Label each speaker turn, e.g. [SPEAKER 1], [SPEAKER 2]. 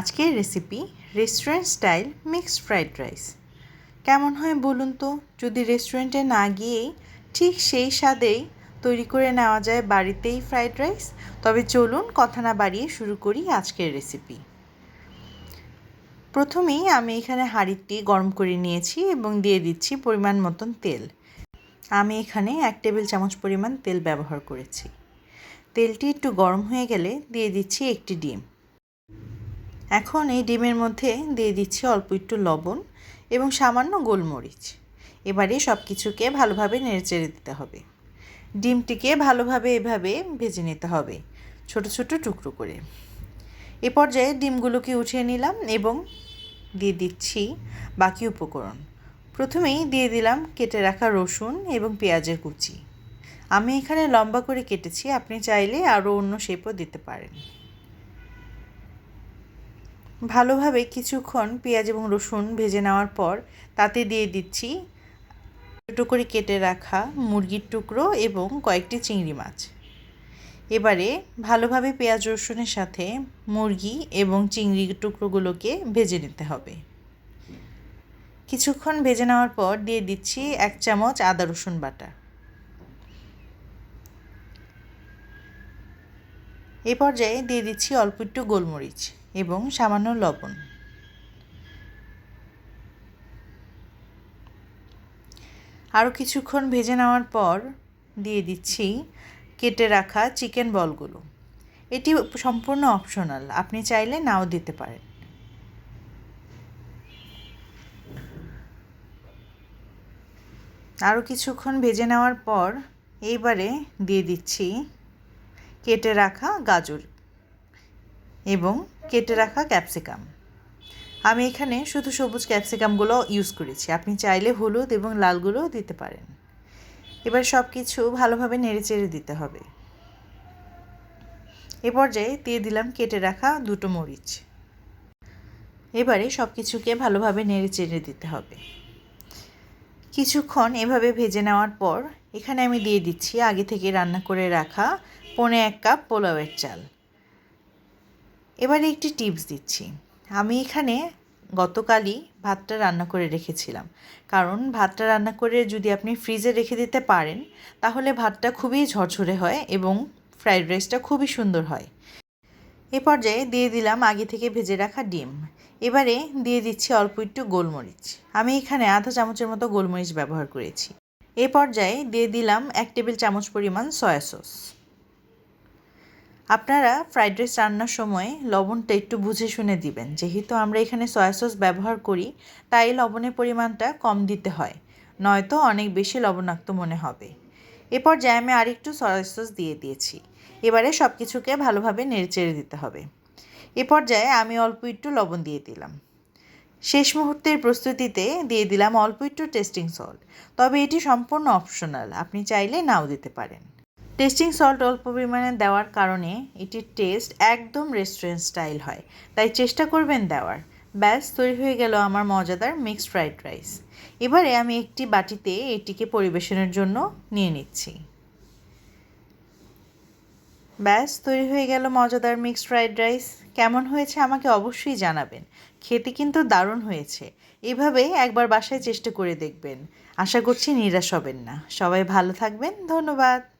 [SPEAKER 1] আজকের recipe restaurant style mixed fried rice কেমন হয় বলুন তো? যদি রেস্টুরেন্টে না গিয়েই ঠিক সেই স্বাদেই তৈরি করে নেওয়া যায় বাড়িতেই ফ্রাইড রাইস তবে চলুন কথা না বাড়িয়ে শুরু করি আজকের রেসিপি প্রথমেই আমি এখানে হাঁড়িটি গরম করে নিয়েছি এবং দিয়ে দিচ্ছি পরিমাণ মতন তেল। আমি এখানে এক টেবিল চামচ পরিমাণ তেল ব্যবহার করেছি। তেলটি একটু গরম হয়ে গেলে দিয়ে দিচ্ছি একটি ডিম। এখন এই ডিমের মধ্যে দিয়ে দিচ্ছি অল্প একটু লবণ এবং সামান্য গোলমরিচ। এবারে সব কিছুকে ভালোভাবে নেড়েচেড়ে দিতে হবে। ডিমটিকে ভালোভাবে এভাবে ভেজে নিতে হবে, ছোট ছোট টুকরো করে। এ পর্যায়ে ডিমগুলোকে উঠিয়ে নিলাম এবং দিয়ে দিচ্ছি বাকি উপকরণ। প্রথমেই দিয়ে দিলাম কেটে রাখা রসুন এবং পেঁয়াজের কুচি। আমি এখানে লম্বা করে কেটেছি, আপনি চাইলে আরও অন্য শেপও দিতে পারেন। ভালোভাবে কিছুক্ষণ পেঁয়াজ এবং রসুন ভেজে নেওয়ার পর তাতে দিয়ে দিচ্ছি ছোটো করে কেটে রাখা মুরগির টুকরো এবং কয়েকটি চিংড়ি মাছ। এবারে ভালোভাবে পেঁয়াজ, রসুনের সাথে মুরগি এবং চিংড়ি টুকরোগুলোকে ভেজে নিতে হবে। কিছুক্ষণ ভেজে নেওয়ার পর দিয়ে দিচ্ছি এক চামচ আদা, রসুন বাটা। এ পর্যায়ে দিয়ে দিচ্ছি অল্প একটু গোলমরিচ। এবং সামান্য লবণ। আরও কিছুক্ষণ ভেজে নেওয়ার পর দিয়ে দিচ্ছি কেটে রাখা চিকেন বলগুলো। এটি সম্পূর্ণ অপশনাল, আপনি চাইলে নাও দিতে পারেন। আরও কিছুক্ষণ ভেজে নেওয়ার পর এইবারে দিয়ে দিচ্ছি কেটে রাখা গাজর। এবং কেটে রাখা ক্যাপসিকাম। আমি এখানে শুধু সবুজ ক্যাপসিকামগুলো ইউজ করেছি। আপনি চাইলে হলুদ এবং লালগুলোও দিতে পারেন। এবার সব কিছু ভালোভাবে নেড়েচেড়ে দিতে হবে। এ পর্যায়ে দিয়ে দিলাম কেটে রাখা দুটো মরিচ। এবারে সব কিছুকে ভালোভাবে নেড়ে চেড়ে দিতে হবে। কিছুক্ষণ এভাবে ভেজে নেওয়ার পর এখানে আমি দিয়ে দিচ্ছি আগে থেকে রান্না করে রাখা পনে এক কাপ পোলাওয়ের চাল। এবারে একটি টিপস দিচ্ছি। আমি এখানে গতকালই ভাতটা রান্না করে রেখেছিলাম। কারণ ভাতটা রান্না করে যদি আপনি ফ্রিজে রেখে দিতে পারেন, তাহলে ভাতটা খুবই ঝরঝরে হয় এবং ফ্রাইড রাইসটা খুবই সুন্দর হয়। এ পর্যায়ে দিয়ে দিলাম আগে থেকে ভেজে রাখা ডিম। এবারে দিয়ে দিচ্ছি অল্প একটু গোলমরিচ। আমি এখানে আধা চামচের মতো গোলমরিচ ব্যবহার করেছি। এ পর্যায়ে দিয়ে দিলাম এক টেবিল চামচ পরিমাণ সয়া সস। আপনারা ফ্রাইড রাইস রান্নার সময় লবণটা একটু বুঝে শুনে দিবেন। যেহেতু আমরা এখানে সয়া সস ব্যবহার করি, তাই লবণের পরিমাণটা কম দিতে হয়, নয়তো অনেক বেশি লবণাক্ত মনে হবে। এরপর জ্যামে আরেকটু সয়া সস দিয়ে দিয়েছি। এবারে সব কিছুকে ভালোভাবে নেড়েচেড়ে দিতে হবে। এ পর্যায়ে আমি অল্প একটু লবণ দিয়ে দিলাম। শেষ মুহূর্তের প্রস্তুতিতে দিয়ে দিলাম অল্প একটু টেস্টিং সল্ট তবে এটি সম্পূর্ণ অপশনাল আপনি চাইলে নাও দিতে পারেন। টেস্টিং সল্ট অল্প পরিমাণে দেওয়ার কারণে এটির টেস্ট একদম রেস্টুরেন্ট স্টাইল হয়। তাই চেষ্টা করবেন দেওয়ার। ব্যাস, তৈরি হয়ে গেল আমার মজাদার মিক্সড ফ্রাইড রাইস। এবারে আমি একটি বাটিতে এটিকে পরিবেশনের জন্য নিয়ে নিচ্ছি। ব্যাস, তৈরি হয়ে গেল মজাদার মিক্সড ফ্রাইড রাইস। কেমন হয়েছে আমাকে অবশ্যই জানাবেন। খেতে কিন্তু দারুণ হয়েছে। এভাবে একবার বাসায় চেষ্টা করে দেখবেন। আশা করছি নিরাশ হবেন না। সবাই ভালো থাকবেন। ধন্যবাদ।